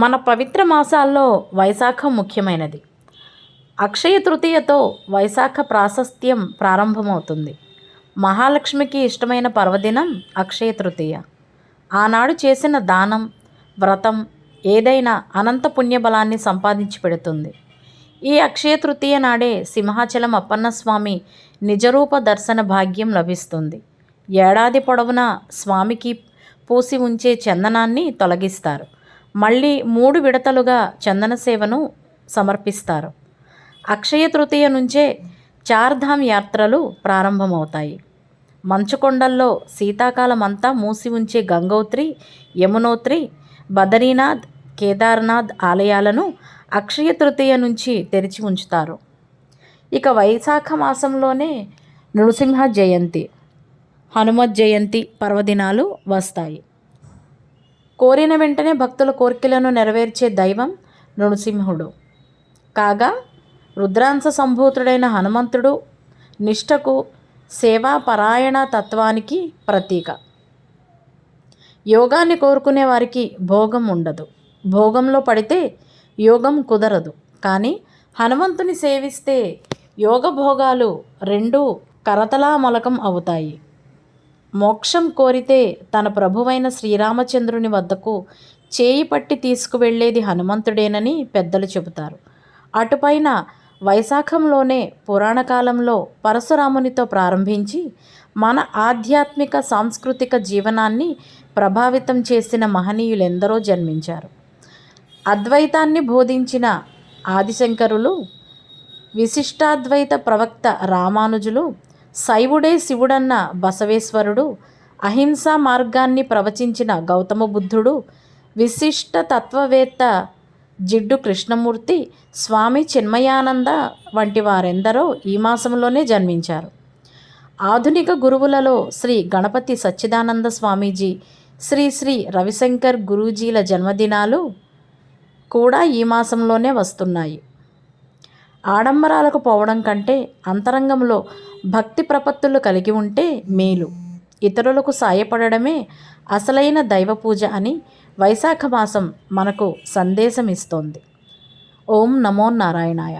మన పవిత్ర మాసాల్లో వైశాఖం ముఖ్యమైనది. అక్షయ తృతీయతో వైశాఖ ప్రాశస్త్యం ప్రారంభమవుతుంది. మహాలక్ష్మికి ఇష్టమైన పర్వదినం అక్షయ తృతీయ. ఆనాడు చేసిన దానం వ్రతం ఏదైనా అనంత పుణ్యబలాన్ని సంపాదించి పెడుతుంది. ఈ అక్షయ తృతీయ నాడే సింహాచలం అప్పన్నస్వామి నిజరూప దర్శన భాగ్యం లభిస్తుంది. ఏడాది పొడవునా స్వామికి పూసి ఉంచే చందనాన్ని తొలగిస్తారు. మళ్ళీ మూడు విడతలుగా చందన సేవను సమర్పిస్తారు. అక్షయ తృతీయ నుంచే చార్ధామ్ యాత్రలు ప్రారంభమవుతాయి. మంచుకొండల్లో శీతాకాలం అంతా మూసి ఉంచే గంగోత్రి యమునోత్రి బదరీనాథ్ కేదార్నాథ్ ఆలయాలను అక్షయ తృతీయ నుంచి తెరిచి ఉంచుతారు. ఇక వైశాఖ మాసంలోనే నృసింహ జయంతి హనుమత్ జయంతి పర్వదినాలు వస్తాయి. కోరిన వెంటనే భక్తుల కోరికలను నెరవేర్చే దైవం నృసింహుడు. కాగా రుద్రాంశ సంభూతుడైన హనుమంతుడు నిష్టకు సేవా పరాయణ తత్వానికి ప్రతీక. యోగాన్ని కోరుకునే వారికి భోగం ఉండదు. భోగంలో పడితే యోగం కుదరదు. కానీ హనుమంతుని సేవిస్తే యోగ భోగాలు రెండు కరతలామలకం అవుతాయి. మోక్షం కోరితే తన ప్రభువైన శ్రీరామచంద్రుని వద్దకు చేయి పట్టి తీసుకువెళ్ళేది హనుమంతుడేనని పెద్దలు చెబుతారు. అటుపైన వైశాఖంలోనే పురాణకాలంలో పరశురామునితో ప్రారంభించి మన ఆధ్యాత్మిక సాంస్కృతిక జీవనాన్ని ప్రభావితం చేసిన మహనీయులెందరో జన్మించారు. అద్వైతాన్ని బోధించిన ఆదిశంకరులు విశిష్టాద్వైత ప్రవక్త రామానుజులు శైవుడే శివుడన్న బసవేశ్వరుడు అహింసా మార్గాన్ని ప్రవచించిన గౌతమ బుద్ధుడు విశిష్ట తత్వవేత్త జిడ్డు కృష్ణమూర్తి స్వామి చిన్మయానంద వంటి వారెందరో ఈ మాసంలోనే జన్మించారు. ఆధునిక గురువులలో శ్రీ గణపతి సచ్చిదానంద స్వామీజీ శ్రీ శ్రీ రవిశంకర్ గురూజీల జన్మదినాలు కూడా ఈ మాసంలోనే వస్తున్నాయి. ఆడంబరాలకు పోవడం కంటే అంతరంగంలో భక్తి ప్రపత్తులు కలిగి ఉంటే మేలు. ఇతరులకు సాయపడడమే అసలైన దైవ పూజ అని వైశాఖ మాసం మనకు సందేశం ఇస్తోంది ఓం నమో నారాయణాయ.